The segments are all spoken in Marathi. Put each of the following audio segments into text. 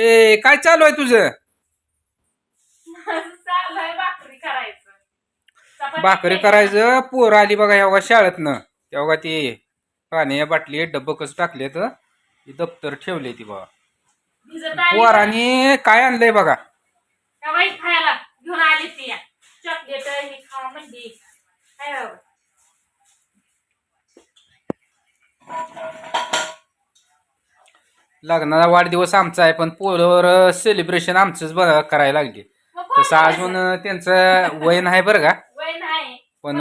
ए काय चालू आहे तुझं? चाललंय भाकरी करायचं. चपाती भाकरी केली. करायचं. पोर आली बघा एवढा शाळेतनं. तेव्हा ती पाण्याच्या बाटली डब्बं कसं टाकले तर दप्तर ठेवले ती बघा. भिजत आली पोराने काय आणलंय बघा? का बाई खायला. घेऊन आली ती. चॉकलेट हे खा म्हणजे काय बाबा. लग्नाचा वाढदिवस आमचा आहे पण पोरवर सेलिब्रेशन आमचंच बघा करायला लागले. तसं अजून त्यांचं वय नाही बरं का? पण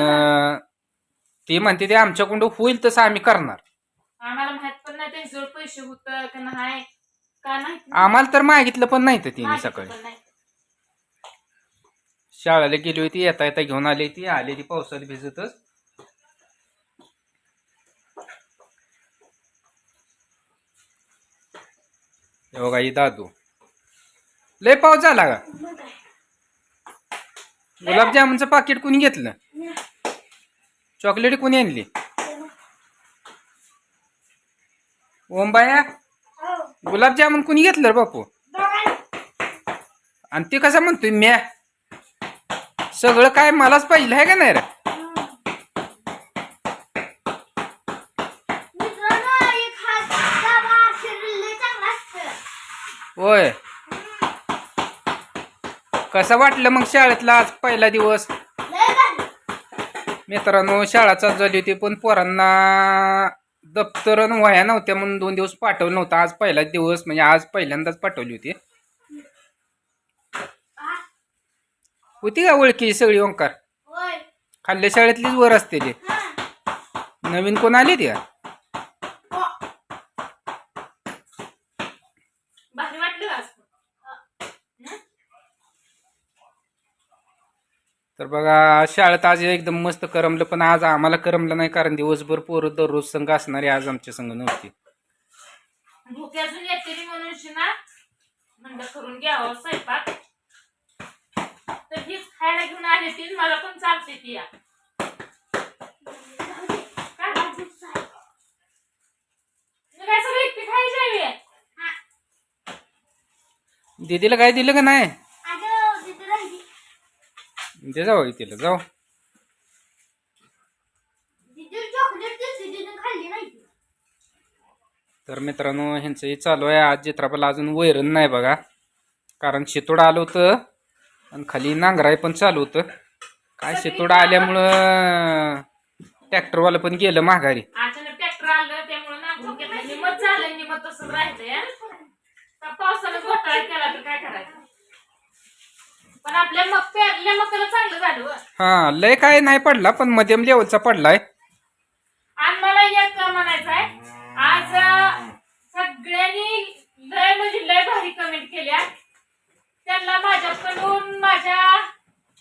ते म्हणते ते आमच्याकडून होईल तसं आम्ही करणार. आम्हाला माहीत पण नाही त्यांच्याजवळ पैसे होत का नाही का नाही? आम्हाला तर मागितलं पण नाही तर तिने सकाळी. पण नाही. शाळेला गेली होती येता येता घेऊन आली ती आली ती पावसात भिजतच. हे बघा ही दादू लय पाऊस झाला का? गुलाबजामुनचं पाकिट कुणी घेतलं? चॉकलेट कुणी आणली? ओमबाया गुलाबजामुन कुणी घेतलं रे बापू? आणि ते कसं म्हणतोय म्या? सगळं काय मलाच पाहिजे आहे का नाही रे? होय. कसं वाटलं मग शाळेतला आज पहिला दिवस? मित्रांनो शाळा चालू झाली होती पण पोरांना दप्तर वह्या नव्हत्या म्हणून दोन दिवस पाठवलं नव्हतं. आज पहिलाच दिवस म्हणजे आज पहिल्यांदाच पाठवली होती. होती का ओळखी सगळी ओंकार? खाल्ल्या शाळेतलीच वर असते ते. नवीन कोण आली ती हो. भारी वाटलं का आज? हं? तर बघा शाळेत आज एकदम मस्त करमलं पण आज आम्हाला करमलं नाही कारण दिवसभर पोरं दररोज संघ असणारी आज आमच्या संघ नव्हती. भूक अजून येते रे म्हणून शिना म्हणलं करून घ्यावं स्वयंपाक. तर हीच खायला घेऊन आली ती मला पण चालते ती या. काय मी काय सगळं एकटी खायची आहे? बे? दीदीला काय दिलं का नाही? ते जाऊ तिला जाऊ तर मित्रांनो ह्यांचंही चालू आहे. आज चित्रापाला अजून वैरण नाही बघा. कारण शितोड आलं होतं. आणि खाली नांगराय पण चालू होतं. काय शितोड आल्यामुळं ट्रॅक्टरवालं पण गेलं माघारी. अचानक ट्रॅक्टर आलं त्यामुळे नांगरून घेतलं निमत झालं निमत तसंच राहिलंय. तर पावसानं घोटाळा केला तर काय करायचं? पण आपल्या मग पेरल्या मकाला चांगलं झालं व. हा लय काय नाही पडला पण मध्यम लेवलचा पडलाय. आणि मला एक म्हणायचं आहे आज अं, सगळ्यांनी लय म्हणजे लय भारी कमेंट केल्या. त्यांना माझ्याकडून माझ्या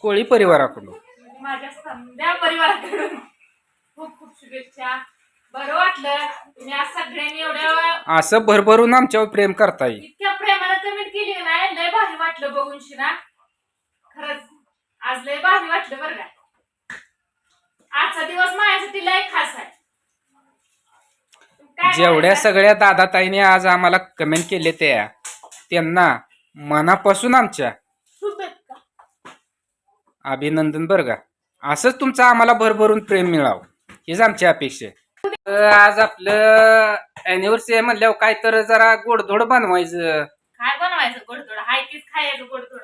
कोळी परिवाराकडून. म्हणजे माझ्या समध्या परिवाराकडून खूप खूप शुभेच्छा. बरं वाटलं तुम्ही आज सगळ्यांनी एवढ्या असं भरभरून आमच्यावर प्रेम करता येईल इतक्या प्रेमानं कमेंट केली नाही? लय भारी वाटलं बघून शिना. खरंच आज लय भारी वाटलं बरं का. आजचा दिवस माझ्यासाठी लय खास आहे. काय जेवढ्या म्हणायचं? सगळ्या दादा ताईने आज आम्हाला कमेंट केले त्या त्यांना मनापासून आमच्या अभिनंदन बरं का. असंच तुमचं आम्हाला भरभरून प्रेम मिळावं. हीच आमची अपेक्षा आहे. तर आज आपलं अॅनिव्हर्सरी आहे म्हणल्यावर काय तर जरा गोडधोड बनवायचं. काय बनवायचं गोडधोड? हाय तीच खायचं गोडधोड.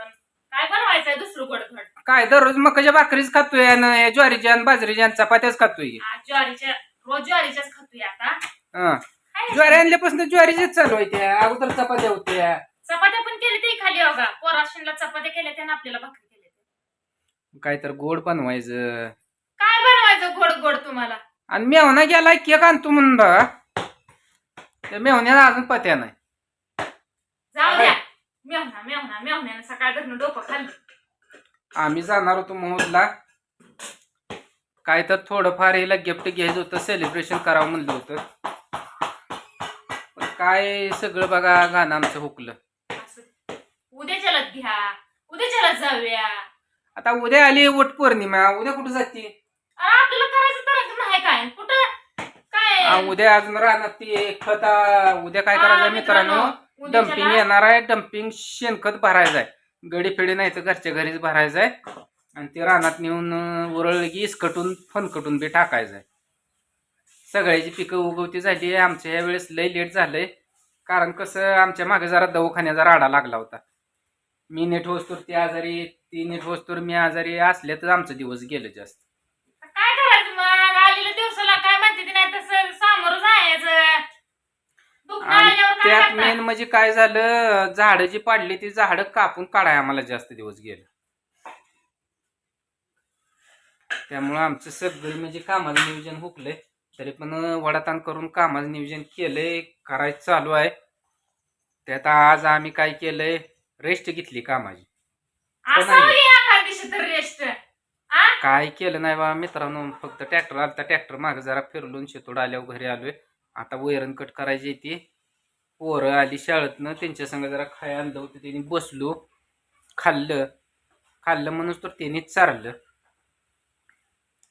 काय बनवायचंय दुसरं गोडधोड काय दररोज मकाच्या भाकरीच खातोय आणि ज्वारीच्या आणि बाजरीच्या आणि चपात्याच खातोय. आज ज्वारीच्या रोज ज्वारीच्याच खातोय आता? हं. काय ज्वारी आणल्यापासून ज्वारीच्याच चालू आहे त्या अगोदर चपात्या होत्या. चपात्या पण केली ते खाली बघा पोराशीनला चपात्या केल्या त्यानं आपल्याला भाकरी केल्या काय तर गोड बनवायचं. काय बनवायचं गोड गोड तुम्हाला? आणि मेवना गेलाय केक आणतो म्हणून बघा. त्या मेवण्याला अजून पत्या नाही. मेवना मेवना मेवण्यानं सकाळ धरणं डोकं खाल्लं. आम्ही जाणार होतो मोहदला. काय तर थोडंफार याला गिफ्ट घ्यायचं होतं सेलिब्रेशन करावं म्हणलं होतं. पण काय सगळं बघा गाणं आमचं हुकलं. असं उद्याच्यालाच घ्या उद्याच्यालाच जाऊया. आता उद्या आली वट पौर्णिमा उद्या कुठं जाते अरे आपल्याला करायचं तर नाही काय कुठं काय आ, उद्या अजून राहणार ती खत आ, उद्या काय करायचं मित्रांनो? उद्याच्याला- डम्पिंग येणार आहे डम्पिंग शेणखत भरायचं आहे. गडी फिडी नाही तर घरच्या घरीच भरायचं आहे. आणि ते रानात नेऊन अं, उरळलं की इसकटून फनकटून बी टाकायचं आहे. सगळ्याची पिकं उगवती झाली आमच्या या वेळेस लय लेट झालंय. कारण कसं आमच्या मागे जरा दवाखान्याचा राडा लागला होता. मी नीट होस्तोर ती आजारी ती नीट होस्तोर मी आजारी असले तर आमचं दिवस गेलं जास्त काय करायचं मग आलेल्या दिवसाला काय म्हणते ते नाही तसं आणि त्यात? मेन म्हणजे काय झालं? झाडं जी पाडली ती झाडं कापून काढाय आम्हाला जास्त दिवस गेलं. त्यामुळं आमचं सगळं म्हणजे कामाचं नियोजन हुकलंय. तरी पण वडाताण करून कामाचं नियोजन केलंय करायचं चालू आहे. त्यात आज आम्ही काय केलंय? रेस्ट घेतली कामाची. रेस्ट काय केलं नाही बा मित्रांनो फक्त ट्रॅक्टर आलता ट्रॅक्टर मागे जरा फिरलून शेतोड आल्यावर घरी आलोय. आता वैरण कट करायची ती. पोरं आली शाळेतनं त्यांच्या संग जरा खाय आणलं होतं त्यांनी बसलो खाल्लं. खाल्लं म्हणून तर त्यांनीच चारलं.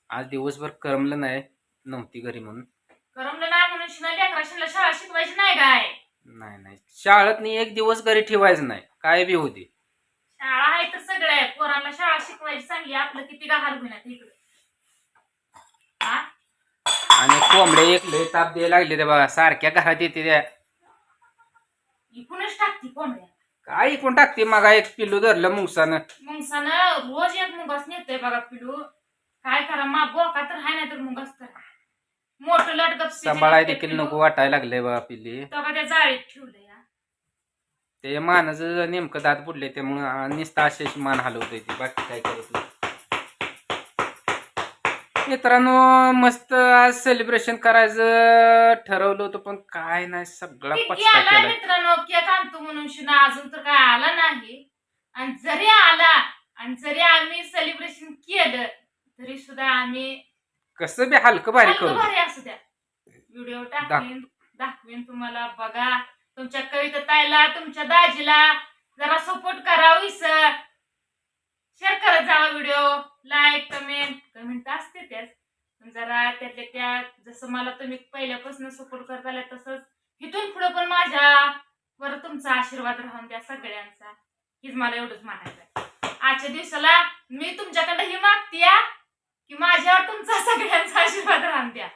आज दिवसभर करमलं नाही नव्हती घरी म्हणून. करमलं नाही म्हणून शाळा शिकवायची नाही काय? नाही नाही. शाळेतनी एक दिवस घरी ठेवायचं नाही काय बी होते शाळा आहे तर सगळं आहे. पोरांना शाळा शिकवायची चांगली आपलं किती गहाल होईना तिकडे हा आणि कोंबड्या एक लय ताप द्यायला लागले ते बघा सारख्या घरात येते त्या. इकूनच टाकती कोंबड्या. काय इकून टाकते? मग एक पिल्लू धरलं मुंगसानं. मुंगसानं रोज एक मुंगास नेतोय बघा पिलू काय करा मा बोका तर हाय नाही तर मुंगास तर. मोठं लटकत सांभाळाय देखील नको वाटायला लागलंय बा पिल्ली. तो का त्या जाळीत ठेवलंय हा. ते मानाचं नेमकं दात बुडले त्यामुळं नुसतं अशी मान हलवतोय ती. बाकी काय करत नाही. मित्रांनो मस्त आज सेलिब्रेशन करायचं ठरवलं होतं पण काय नाही सगळा केला मित्रांनो? केक आणतो म्हणून शिना अजून तर काय आला नाही. आणि जरी आला आणि जरी आम्ही सेलिब्रेशन केलं तरी सुद्धा आम्ही कसं बी हलकं भारी करू. भारी असू द्या. व्हिडिओ टाकवीन दाखवीन तुम्हाला बघा. तुमच्या कविता ताईला तुमच्या दाजीला जरा सपोर्ट करा विसर शेअर करत जावा व्हिडिओ लाईक कमेंट कमेंट असते त्याच जरा त्यातल्या त्यात जसं मला तुम्ही पहिल्यापासून सपोर्ट करत आला तसंच इथून पुढे पण माझ्या वर तुमचा आशीर्वाद राहून द्या सगळ्यांचा. हीच मला एवढंच म्हणायचं आहे. आजच्या दिवसाला मी तुमच्याकडे ही मागते की माझ्यावर तुमचा सगळ्यांचा आशीर्वाद राहून द्या.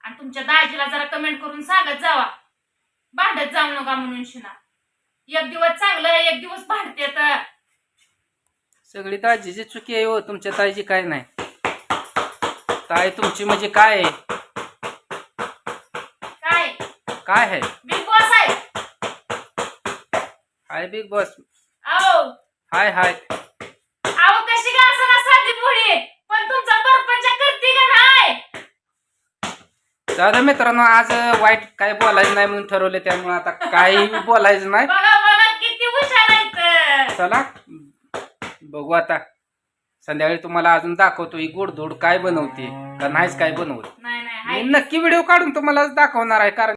आणि तुमच्या दाजीला जरा कमेंट करून सांगत जावा. भांडत जाऊ नका म्हणून शिना. एक दिवस चांगलं एक दिवस भांडते तर. सगळी ताजीची चुकी आहे हो तुमच्या ताईची काय नाही. ताई तुमची म्हणजे काय आहे? काय? काय आहे? बिग बॉस आहे. हाय बिग बॉस आओ हाय हाय. अहो कशी का असं साधी पुढे पण तुमचा परपंच करते का नाही दादा मित्रांनो आज वाईट काय बोलायचं नाही म्हणून ठरवलं त्यामुळे आता काही बोलायचं नाही. बघा बघा किती हुशार आहेत चला बघू आता. संध्याकाळी तुम्हाला अजून दाखवतो ही गोडधोड काय बनवते का नाहीच काय बनवत. नाही नाही मी हाय. नक्की व्हिडिओ काढून तुम्हाला दाखवणार आहे कारण